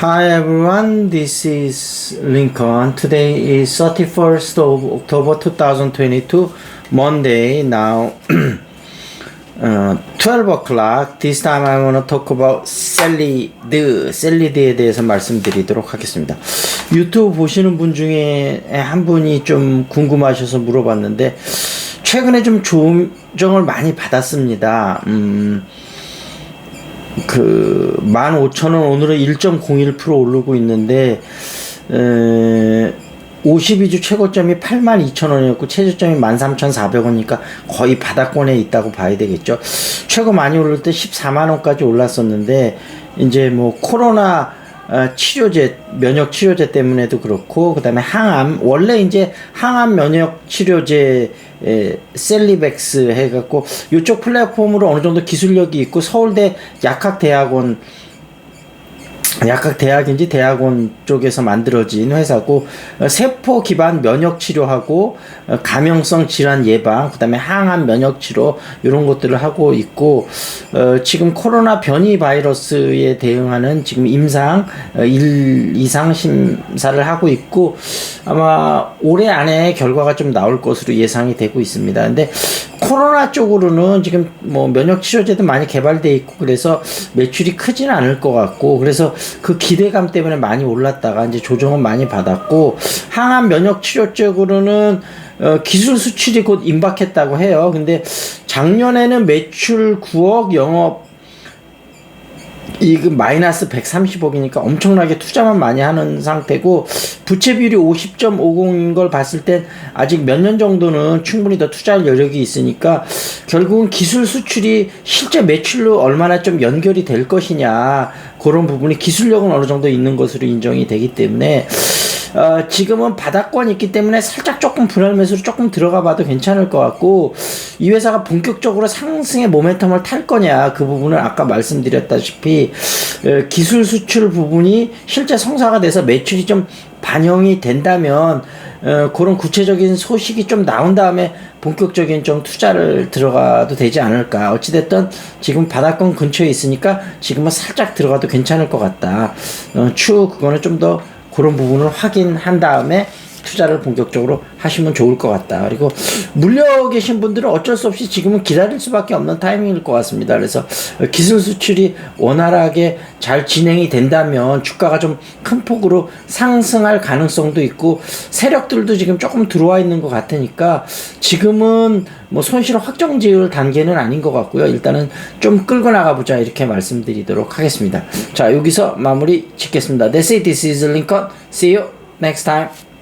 Hi everyone, this is Lincoln. Today is 31st of October 2022, Monday. Now, uh, 12 o'clock. This time I want to talk about 샐리드, 샐리드에 대해서 말씀드리도록 하겠습니다. 유튜브 보시는 분 중에 한 분이 좀 궁금하셔서 물어봤는데, 최근에 좀 조정을 많이 받았습니다. 음, 그 15,000원 오늘은 1.01% 오르고 있는데 에, 52주 최고점이 82,000원이었고 최저점이 13,400원이니까 거의 바닥권에 있다고 봐야 되겠죠. 최고 많이 오를 때 14만 원까지 올랐었는데 이제 뭐 코로나 어, 치료제 면역 치료제 때문에도 그렇고 그다음에 항암. 원래 이제 항암 면역 치료제 에, 셀리백스 해갖고 이쪽 플랫폼으로 어느 정도 기술력이 있고 서울대 약학대학원 약학 대학인지 대학원 쪽에서 만들어진 회사고 어, 세포 기반 면역 치료하고 어, 감염성 질환 예방 그다음에 항암 면역 치료 이런 것들을 하고 있고 어, 지금 코로나 변이 바이러스에 대응하는 지금 임상 어, 1 이상 심사를 하고 있고 아마 올해 안에 결과가 좀 나올 것으로 예상이 되고 있습니다. 근데 코로나 쪽으로는 지금 뭐 면역 치료제도 많이 개발돼 있고 그래서 매출이 크지는 않을 것 같고 그래서 그 기대감 때문에 많이 올랐다가 이제 조정은 많이 받았고 항암 면역 치료 쪽으로는 어, 기술 수출이 곧 임박했다고 해요. 근데 작년에는 매출 9억 영업 이익은 그 마이너스 130억이니까 엄청나게 투자만 많이 하는 상태고 부채 비율이 50.50인 걸 봤을 땐 아직 몇 년 정도는 충분히 더 투자할 여력이 있으니까 결국은 기술 수출이 실제 매출로 얼마나 좀 연결이 될 것이냐 그런 부분이 기술력은 어느 정도 있는 것으로 인정이 되기 때문에 어, 지금은 바닥권이 있기 때문에 살짝 조금 분할 매수로 조금 들어가 봐도 괜찮을 것 같고 이 회사가 본격적으로 상승의 모멘텀을 탈 거냐 그 부분을 아까 말씀드렸다시피 어, 기술 수출 부분이 실제 성사가 돼서 매출이 좀 반영이 된다면 어, 그런 구체적인 소식이 좀 나온 다음에 본격적인 좀 투자를 들어가도 되지 않을까. 어찌됐든 지금 바닥권 근처에 있으니까 지금은 살짝 들어가도 괜찮을 것 같다. 어, 추후 그거는 좀 더 그런 부분을 확인한 다음에 투자를 본격적으로 하시면 좋을 것 같다. 그리고 물려 계신 분들은 어쩔 수 없이 지금은 기다릴 수밖에 없는 타이밍일 것 같습니다. 그래서 기술 수출이 원활하게 잘 진행이 된다면 주가가 좀 큰 폭으로 상승할 가능성도 있고 세력들도 지금 조금 들어와 있는 것 같으니까 지금은 뭐 손실 확정 지을 단계는 아닌 것 같고요. 일단은 좀 끌고 나가보자 이렇게 말씀드리도록 하겠습니다. 자 여기서 마무리 짓겠습니다. That's it. This is Lincoln. See you next time.